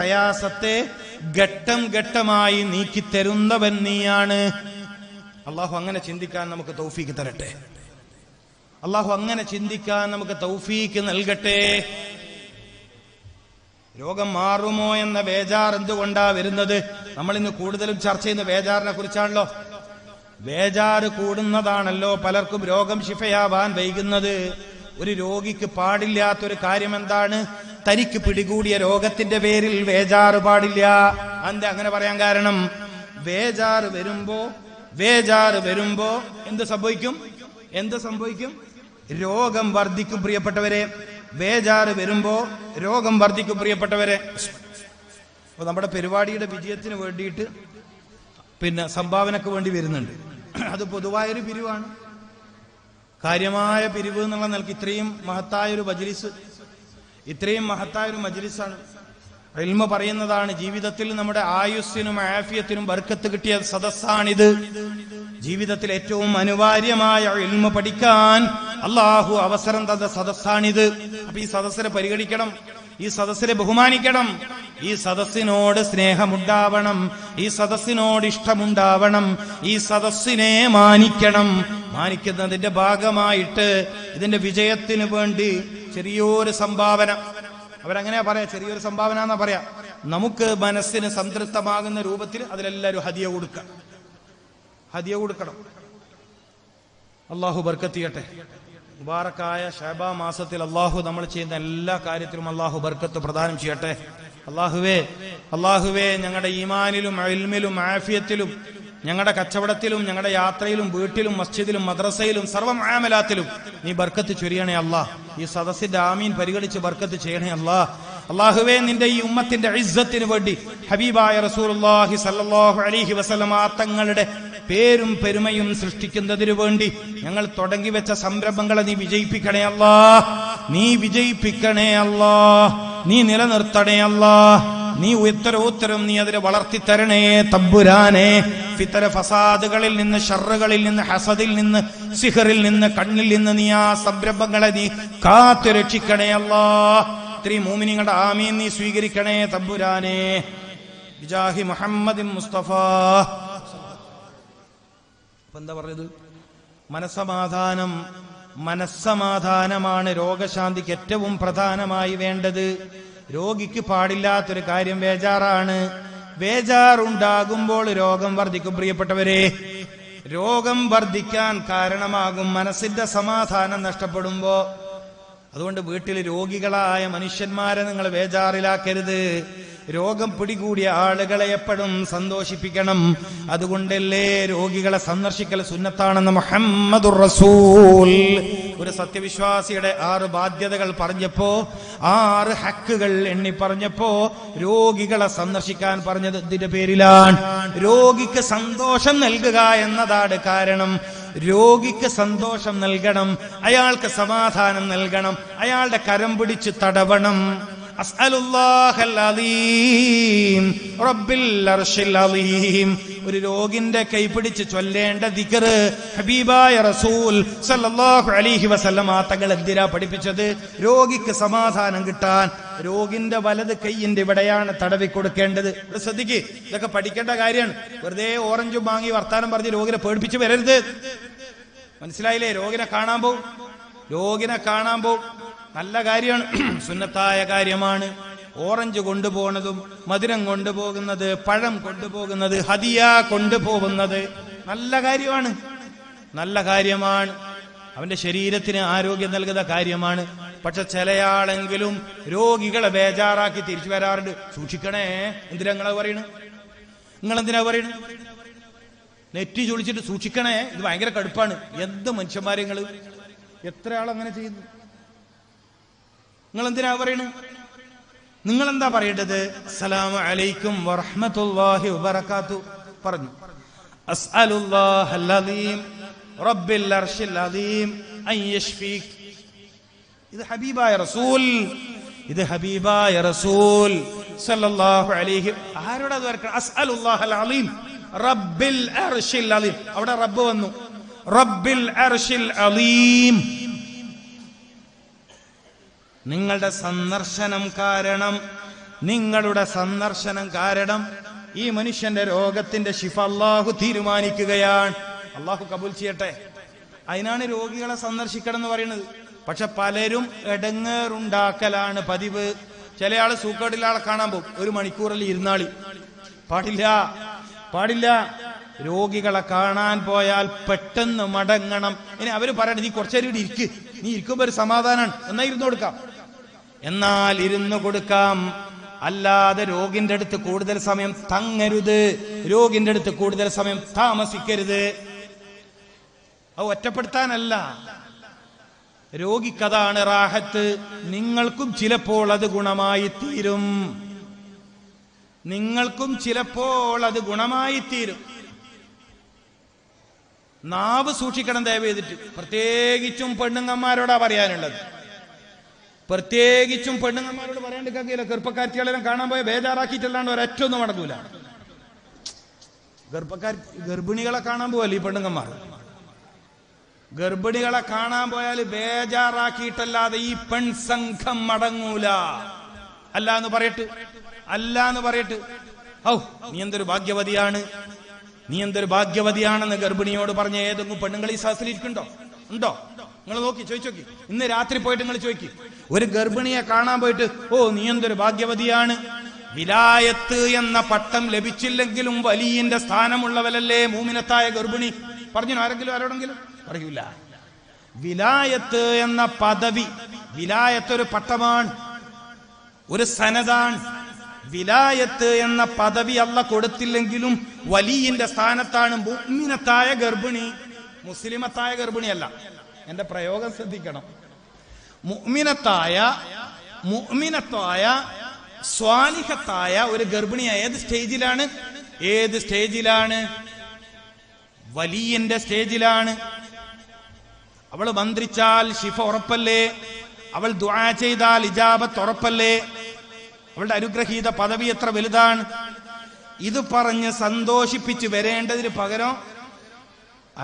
പ്രയാസത്തെ ഘട്ടം ഘട്ടമായി നീക്കിത്തരുന്നവൻ നീയാണ്. അള്ളാഹു അങ്ങനെ ചിന്തിക്കാൻ നമുക്ക് തൗഫീക്ക് തരട്ടെ. അള്ളാഹു അങ്ങനെ ചിന്തിക്കാൻ നമുക്ക് തൗഫീക്ക് നൽകട്ടെ. രോഗം മാറുമോ എന്ന ബേജാർ എന്തുകൊണ്ടാ വരുന്നത്? നമ്മൾ ഇന്ന് കൂടുതലും ചർച്ച ചെയ്യുന്ന ബേജാറിനെ കുറിച്ചാണല്ലോ. ബേജാറ് കൂടുന്നതാണല്ലോ പലർക്കും രോഗം ശിഫയാവാൻ വൈകുന്നത്. ഒരു രോഗിക്ക് പാടില്ലാത്തൊരു കാര്യം എന്താണ് തനിക്ക് പിടികൂടിയ രോഗത്തിന്റെ പേരിൽ വേജാറ് പാടില്ല. എന്താ അങ്ങനെ പറയാൻ കാരണം വേജാറ് വരുമ്പോ വേജാറ് വരുമ്പോ എന്ത് സംഭവിക്കും? എന്ത് സംഭവിക്കും? രോഗം വർദ്ധിക്കും പ്രിയപ്പെട്ടവരെ. വേജാറ് വരുമ്പോ രോഗം വർദ്ധിക്കും പ്രിയപ്പെട്ടവരെ. അപ്പൊ നമ്മുടെ പരിപാടിയുടെ വിജയത്തിന് വേണ്ടിയിട്ട് പിന്നെ സംഭാവനക്ക് വേണ്ടി വരുന്നുണ്ട്. അത് പൊതുവായൊരു പിരിവാണ്. കാര്യമായ പിരിവ് എന്നുള്ള നിലയ്ക്ക് ഇത്രയും മഹത്തായ ഒരു മജ്ലിസ് ഇത്രയും മഹത്തായ ഒരു മജ്ലിസാണ്. റിൽമ പറയുന്നതാണ് ജീവിതത്തിൽ നമ്മുടെ ആയുസ്സിനും ആഫിയത്തിനും ബർക്കത്ത് കിട്ടിയ സദസ്സാണിത്. ജീവിതത്തിൽ ഏറ്റവും അനിവാര്യമായ ഇൽമ പഠിക്കാൻ അള്ളാഹു അവസരം തന്ന സദസ്സാണിത്. അപ്പൊ ഈ സദസ്സിനെ പരിഗണിക്കണം ഈ സദസ്സിനെ ബഹുമാനിക്കണം ഈ സദസ്സിനോട് സ്നേഹമുണ്ടാവണം ഈ സദസ്സിനോട് ഇഷ്ടമുണ്ടാവണം ഈ സദസ്സിനെ മാനിക്കണം. മാനിക്കുന്നതിന്റെ ഭാഗമായിട്ട് ഇതിന്റെ വിജയത്തിന് വേണ്ടി ചെറിയൊരു സംഭാവന. അവരങ്ങനെയാ പറയാ ചെറിയൊരു സംഭാവന എന്നാ പറയാ. നമുക്ക് മനസ്സിന് സംതൃപ്തമാകുന്ന രൂപത്തിൽ അതിലെല്ലാവരും ഹതിയ കൊടുക്കുക. ഹതിയ കൊടുക്കണം. അള്ളാഹു ബർക്കത്തിയട്ടെ. മുബാറക്കായ ഷാബ മാസത്തിൽ അള്ളാഹു നമ്മൾ ചെയ്യുന്ന എല്ലാ കാര്യത്തിലും അള്ളാഹു ബർക്കത്ത് പ്രദാനം ചെയ്യട്ടെ. അള്ളാഹുവേ അള്ളാഹുവേ ഞങ്ങളുടെ ഈമാനിലും അൽമിലും ആഫിയത്തിലും ഞങ്ങളുടെ കച്ചവടത്തിലും ഞങ്ങളുടെ യാത്രയിലും വീട്ടിലും മസ്ജിദിലും മദ്രസയിലും സർവ ആമലാത്തിലും നീ ബർക്കത്ത് ചൊരിയണേ അല്ലാ. ഈ സദസ്സിന്റെ ആമീൻ പരിഗണിച്ച് ബർക്കത്ത് ചെയ്യണേ അല്ലാ. അള്ളാഹുവേ നിന്റെ ഈ ഉമ്മത്തിന്റെ ഇസ്സത്തിന് വേണ്ടി ഹബീബായ റസൂലുള്ളാഹി സല്ലല്ലാഹു അലൈഹി പേരും പെരുമയും സൃഷ്ടിക്കുന്നതിനു വേണ്ടി ഞങ്ങൾ തുടങ്ങി വെച്ച സംരംഭങ്ങളെ നീ വിജയിപ്പിക്കണേ അല്ലാ. നീ വിജയിപ്പിക്കണേ അല്ലാ. നീ നിലനിർത്തണേ അല്ലാ. നീ ഉത്തരോത്തരം നീ അതിനെ വളർത്തിത്തരണേ തമ്പുരാനെ. ഫിത്തര ഫസാദുകളിൽ നിന്ന് ഷറുകളിൽ നിന്ന് ഹസദിൽ നിന്ന് സിഹറിൽ നിന്ന് കണ്ണിൽ നിന്ന് നീ ആ സംരംഭങ്ങളെ നീ കാത്തു രക്ഷിക്കണേ അല്ലാ. ഇത്രയും മൂമിനിങ്ങളുടെ ആമീൻ നീ സ്വീകരിക്കണേ തമ്പുരാനെ. ബിജാഹി മുഹമ്മദ് മുസ്തഫ. എന്താ പറഞ്ഞത്? മനസ്സമാധാനം മനസ്സമാധാനമാണ് രോഗശാന്തിക്ക് ഏറ്റവും പ്രധാനമായി വേണ്ടത്. രോഗിക്ക് പാടില്ലാത്തൊരു കാര്യം വേജാറാണ്. വേജാറുണ്ടാകുമ്പോൾ രോഗം വർദ്ധിക്കും. പ്രിയപ്പെട്ടവരെ രോഗം വർദ്ധിക്കാൻ കാരണമാകും. മനസ്സിന്റെ സമാധാനം നഷ്ടപ്പെടുമ്പോ അതുകൊണ്ട് വീട്ടിൽ രോഗികളായ മനുഷ്യന്മാരെ നിങ്ങൾ വേജാറിലാക്കരുത്. രോഗം പിടികൂടിയ ആളുകളെ എപ്പോഴും സന്തോഷിപ്പിക്കണം. അതുകൊണ്ടല്ലേ രോഗികളെ സന്ദർശിക്കൽ സുന്നത്താണെന്ന് മുഹമ്മദുർ റസൂൽ ഒരു സത്യവിശ്വാസിയുടെ ആറ് ബാധ്യതകൾ പറഞ്ഞപ്പോ ആറ് ഹക്കുകൾ എണ്ണി പറഞ്ഞപ്പോ രോഗികളെ സന്ദർശിക്കാൻ പറഞ്ഞത് ഇതിന്റെ പേരിലാണ്. രോഗിക്ക് സന്തോഷം നൽകുക എന്നതാണ് കാരണം. രോഗിക്ക് സന്തോഷം നൽകണം അയാൾക്ക് സമാധാനം നൽകണം അയാളുടെ കരം പിടിച്ച് തടവണം. ഒരു രോഗിന്റെ കൈപിടിച്ച് ചൊല്ലേണ്ട ദിക്റ് ഹബീബായ റസൂൽ സല്ലല്ലാഹു അലൈഹി വസല്ലമ തങ്ങൾ എന്തിനാ പഠിപ്പിച്ചത്? രോഗിക്ക് സമാധാനം കിട്ടാൻ. രോഗിന്റെ വലത് കൈയിന്റെ ഇവിടെയാണ് തടവി കൊടുക്കേണ്ടത്. ശ്രദ്ധിക്ക് ഇതൊക്കെ പഠിക്കേണ്ട കാര്യമാണ്. വെറുതെ ഓറഞ്ചും വാങ്ങി വർത്താനം പറഞ്ഞ് രോഗിനെ പേടിപ്പിച്ച് വരരുത്. മനസ്സിലായില്ലേ? രോഗിനെ കാണാൻ പോവും. രോഗിനെ കാണാൻ പോവും. നല്ല കാര്യമാണ്. സുന്നത്തായ കാര്യമാണ്. ഓറഞ്ച് കൊണ്ടുപോകുന്നതും മധുരം കൊണ്ടുപോകുന്നത് പഴം കൊണ്ടുപോകുന്നത് ഹതിയ കൊണ്ടുപോകുന്നത് നല്ല കാര്യമാണ്. നല്ല കാര്യമാണ്. അവന്റെ ശരീരത്തിന് ആരോഗ്യം നൽകുന്ന കാര്യമാണ്. പക്ഷെ ചിലയാളെങ്കിലും രോഗികളെ ബേജാറാക്കി തിരിച്ചു വരാറുണ്ട്. സൂക്ഷിക്കണേ. എന്തിനാ നിങ്ങളെ പറയണു? നിങ്ങൾ എന്തിനാ പറയണു? നെറ്റി ചൊളിച്ചിട്ട് സൂക്ഷിക്കണേ. ഇത് ഭയങ്കര കടുപ്പാണ്. എന്ത് മനുഷ്യന്മാരെ നിങ്ങൾ എത്ര ആളങ്ങനെ ചെയ്യുന്നു? നിങ്ങൾ എന്തിനാ പറയണ്? നിങ്ങൾ എന്താ പറയേണ്ടത്? സലാം അലൈക്കും വറഹ്മത്തുള്ളാഹി വബറകാത്തു. പറഞ്ഞു. അസ്അലുല്ലാഹൽ അലീം റബ്ബിൽ അർശിൽ അലീം അൻ യശ്ഫീക്. ഇത് ഹബീബായ റസൂൽ ഇത് ഹബീബായ റസൂൽ സല്ലല്ലാഹു അലൈഹി ആരോട് അത് വരക്കണം? അസ്അലുല്ലാഹൽ അലീം റബ്ബിൽ അർശിൽ അലീം അവിടെ റബ്ബ് വന്നു. റബ്ബിൽ അർശിൽ അലീം നിങ്ങളുടെ സന്ദർശനം കാരണം നിങ്ങളുടെ സന്ദർശനം കാരണം ഈ മനുഷ്യന്റെ രോഗത്തിന്റെ ശിഫ അള്ളാഹു തീരുമാനിക്കുകയാണ്. അള്ളാഹു കബൂൽ ചെയ്യട്ടെ. അതിനാണ് രോഗികളെ സന്ദർശിക്കണം എന്ന് പറയുന്നത്. പക്ഷെ പലരും എടങ്ങേറുണ്ടാക്കലാണ് പതിവ്. ചില ആൾ സൂക്കേടില്ല ആളെ കാണാൻ പോകും. ഒരു മണിക്കൂറിൽ ഇരുന്നാളി. പാടില്ല. പാടില്ല. രോഗികളെ കാണാൻ പോയാൽ പെട്ടെന്ന് മടങ്ങണം. ഇനി അവർ പറയണം നീ കുറച്ചേരം ഇരിക്ക്. നീ ഇരിക്കുമ്പോ ഒരു സമാധാനമാണ് എന്നാ ഇരുന്നു കൊടുക്കാം. എന്നാൽ ഇരുന്ന് കൊടുക്കാം. അല്ലാതെ രോഗിന്റെ അടുത്ത് കൂടുതൽ സമയം തങ്ങരുത്. രോഗിന്റെ അടുത്ത് കൂടുതൽ സമയം താമസിക്കരുത്. അത് ഒറ്റപ്പെടുത്താനല്ല. രോഗിക്കതാണ് റാഹത്ത്. നിങ്ങൾക്കും ചിലപ്പോൾ അത് ഗുണമായി തീരും. നിങ്ങൾക്കും ചിലപ്പോൾ അത് ഗുണമായി തീരും. നാവ് സൂക്ഷിക്കണം ദയവ് ചെയ്തിട്ട്. പ്രത്യേകിച്ചും പെണ്ണുങ്ങന്മാരോടാ പറയാനുള്ളത്. പ്രത്യേകിച്ചും പെണ്ണുങ്ങന്മാരോട് പറയാണ്ട് കഴിയില്ല കാണാൻ പോയ ബേജാറാക്കിയിട്ടല്ലാണ്ട് ഒരൊറ്റ ഒന്നും നടക്കൂല. ഗർഭക്കാർ ഗർഭിണികളെ കാണാൻ പോവല്ലേ ഈ പെണ്ണുങ്ങന്മാർ? ഗർഭിണികളെ കാണാൻ പോയാൽ ബേജാറാക്കിയിട്ടല്ലാതെ ഈ പെൺസംഘം മടങ്ങൂല. അല്ല എന്ന് പറയട്ട്. അല്ല എന്ന് പറയട്ട്. ഔ നീ എന്തൊരു ഭാഗ്യവതിയാണ്. നീ എന്തൊരു ഭാഗ്യവതിയാണെന്ന് ഗർഭിണിയോട് പറഞ്ഞ ഏതെങ്കിലും പെണ്ണുങ്ങൾ ഈ സഹസിലിരിക്കുന്നുണ്ടോ ഉണ്ടോ? നിങ്ങൾ നോക്കി ചോദിച്ചോക്കി ഇന്ന് രാത്രി പോയിട്ട് നിങ്ങൾ ചോദിക്കി. ഒരു ഗർഭിണിയെ കാണാൻ പോയിട്ട് ഓ നീ എന്തൊരു ഭാഗ്യവതിയാണ്? വിലായത്ത് എന്ന പട്ടം ലഭിച്ചില്ലെങ്കിലും വലിയന്റെ സ്ഥാനമുള്ളവരല്ലേ മൂമിനത്തായ ഗർഭിണി? പറഞ്ഞു ആരെങ്കിലും ആരോടെങ്കിലും? പറയൂല വിലായത്ത് എന്ന പദവി വിലായത്ത് ഒരു പട്ടമാണ് ഒരു സനതാണ്. വിലായത്ത് എന്ന പദവി അല്ല കൊടുത്തില്ലെങ്കിലും വലിയന്റെ സ്ഥാനത്താണ് മൂമിനത്തായ ഗർഭിണി. മുസ്ലിമത്തായ ഗർഭിണിയല്ല. എന്റെ പ്രയോഗം ശ്രദ്ധിക്കണം. മുഅ്മിനത്തായ മുഅ്മിനത്തായ സ്വാലിഹത്തായ ഒരു ഗർഭിണി ഏത് സ്റ്റേജിലാണ്? ഏത് സ്റ്റേജിലാണ്? വലിയന്റെ സ്റ്റേജിലാണ്. അവൾ മന്ത്രിച്ചാൽ ശിഫ ഉറപ്പല്ലേ? അവൾ ദുആ ചെയ്താൽ ഇജാബത്ത് ഉറപ്പല്ലേ? അവളുടെ അനുഗ്രഹീത പദവി എത്ര വലുതാണ്? ഇത് പറഞ്ഞ് സന്തോഷിപ്പിച്ച് വരേണ്ടതിന് പകരം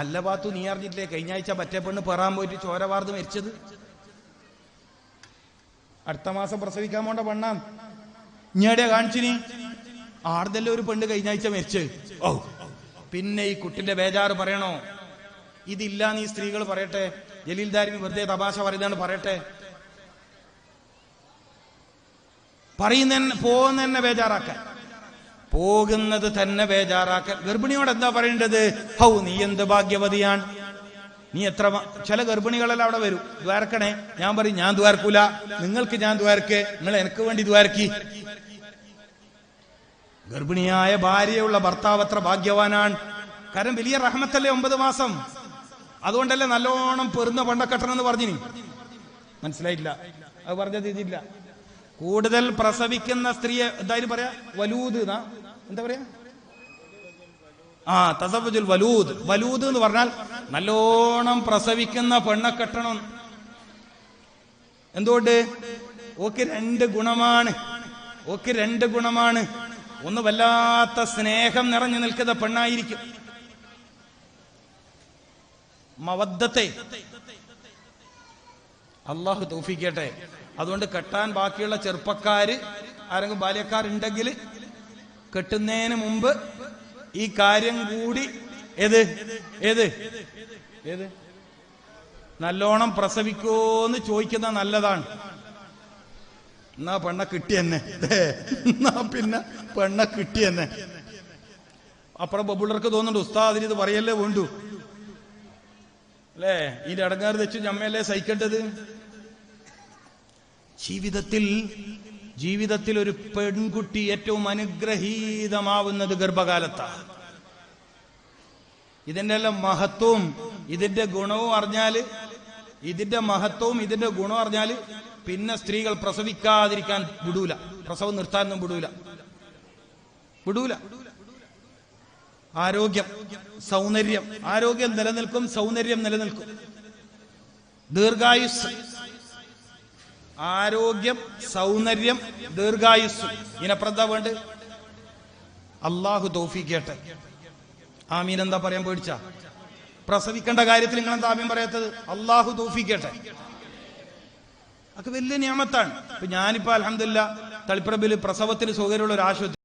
അല്ല പാത്തു നീ അറിഞ്ഞിട്ടില്ലേ? കഴിഞ്ഞ ആഴ്ച മറ്റേ പെണ്ണ് പെറാൻ പോയിട്ട് ചോര വാർന്ന് മരിച്ചത്. അടുത്ത മാസം പ്രസവിക്കാൻ പോണ്ട പെണ്ണാ. ഇഞ്ഞേടെയാ കാണിച്ചിനി? ആർന്നല്ലേ ഒരു പെണ്ണ് കഴിഞ്ഞ ആഴ്ച മരിച്ചത് ഓ പിന്നെ ഈ കുട്ടിന്റെ ബേജാറ് പറയണോ? ഇതില്ല നീ സ്ത്രീകൾ പറയട്ടെ. ജലീൽദാരിന് വെറുതെ തപാശ പറയുന്നതാണ് പറയട്ടെ. പറയുന്ന പോകുന്ന തന്നെ ബേജാറാക്കാൻ. പോകുന്നത് തന്നെ ബേജാറാക്ക ഗർഭിണിയോട് എന്താ പറയേണ്ടത്? ഹൗ നീ എന്ത് ഭാഗ്യവതിയാണ്? നീ എത്ര ചില ഗർഭിണികളെല്ലാം അവിടെ വരും. ദ്വാരക്കണേ ഞാൻ പറയും ഞാൻ ദ്വാരക്കൂല. നിങ്ങൾക്ക് ഞാൻ ദ്വാരക്ക്. നിങ്ങൾ എനിക്ക് വേണ്ടി ദ്വാരക്കി. ഗർഭിണിയായ ഭാര്യയുള്ള ഭർത്താവ് അത്ര ഭാഗ്യവാനാണ്. കാരണം വലിയ റഹ്മത്തല്ലേ ഒമ്പത് മാസം? അതുകൊണ്ടല്ലേ നല്ലോണം പെറുന്ന പണ്ടക്കെട്ടണം എന്ന് പറഞ്ഞിനി. മനസ്സിലായില്ല അത് പറഞ്ഞ ഇതില്ല. കൂടുതൽ പ്രസവിക്കുന്ന സ്ത്രീയെ എന്തായാലും പറയാ വലൂത് എന്നാ? എന്താ പറയാ? ആ തസവജുൽ വലൂദ്. വലൂദ് എന്ന് പറഞ്ഞാൽ നല്ലോണം പ്രസവിക്കുന്ന പെണ്ണെ കെട്ടണം എന്തുകൊണ്ട്? ഓക്ക് രണ്ട് ഗുണമാണ്. ഓക്ക് രണ്ട് ഗുണമാണ്. ഒന്ന് വല്ലാത്ത സ്നേഹം നിറഞ്ഞു നിൽക്കുന്ന പെണ്ണായിരിക്കും. മവദ്ദത്തെ. അള്ളാഹു തൗഫിക്കട്ടെ അതുകൊണ്ട് കെട്ടാൻ ബാക്കിയുള്ള ചെറുപ്പക്കാര് ആരെങ്കിലും ബാല്യക്കാരുണ്ടെങ്കിൽ കെട്ടുന്നതിന് മുമ്പ് ഈ കാര്യം കൂടി ഏത്? ഏത്? ഏത്? നല്ലോണം പ്രസവിക്കോന്ന് ചോദിക്കുന്ന നല്ലതാണ്. എന്നാ പെണ്ണ കിട്ടിയെന്നെ എന്നാ. പിന്നെ പെണ്ണ കിട്ടിയെന്നെ അപ്പുറം ബബുള്ളർക്ക് തോന്നുന്നുണ്ട് ഉസ്താദിന് ഇത് പറയല്ലേ വേണ്ടു? അല്ലേ? ഈ അടങ്ങാറ് വെച്ച് ഞമ്മയല്ലേ സഹിക്കേണ്ടത് ജീവിതത്തിൽ ജീവിതത്തിൽ ഒരു പെൺകുട്ടി ഏറ്റവും അനുഗ്രഹീതമാവുന്നത് ഗർഭകാലത്താണ്. ഇതിന്റെ എല്ലാം മഹത്വവും ഇതിന്റെ ഗുണവും അറിഞ്ഞാൽ ഇതിന്റെ മഹത്വവും ഇതിന്റെ ഗുണവും അറിഞ്ഞാൽ പിന്നെ സ്ത്രീകൾ പ്രസവിക്കാതിരിക്കാൻ വിടൂല. പ്രസവം നിർത്താനൊന്നും വിടൂല. വിടൂല. ആരോഗ്യം സൗന്ദര്യം. ആരോഗ്യം നിലനിൽക്കും സൗന്ദര്യം നിലനിൽക്കും. ദീർഘായുസ് ആരോഗ്യം സൗന്ദര്യം ദീർഘായുസ് ഇതിനപ്പുറം വേണ്ട അള്ളാഹു തോഫിക്കട്ടെ. ആമീൻ എന്താ പറയാൻ പേടിച്ച? പ്രസവിക്കേണ്ട കാര്യത്തിൽ നിങ്ങൾ എന്താ ആമീൻ പറയാത്തത്? അള്ളാഹു തോഫിക്കട്ടെ. അതൊക്കെ വലിയ നിയമത്താണ്. ഇപ്പൊ ഞാനിപ്പോ അലഹമില്ല തളിപ്പറമ്പിൽ പ്രസവത്തിന് സൗകര്യമുള്ള ഒരു ആശുപത്രി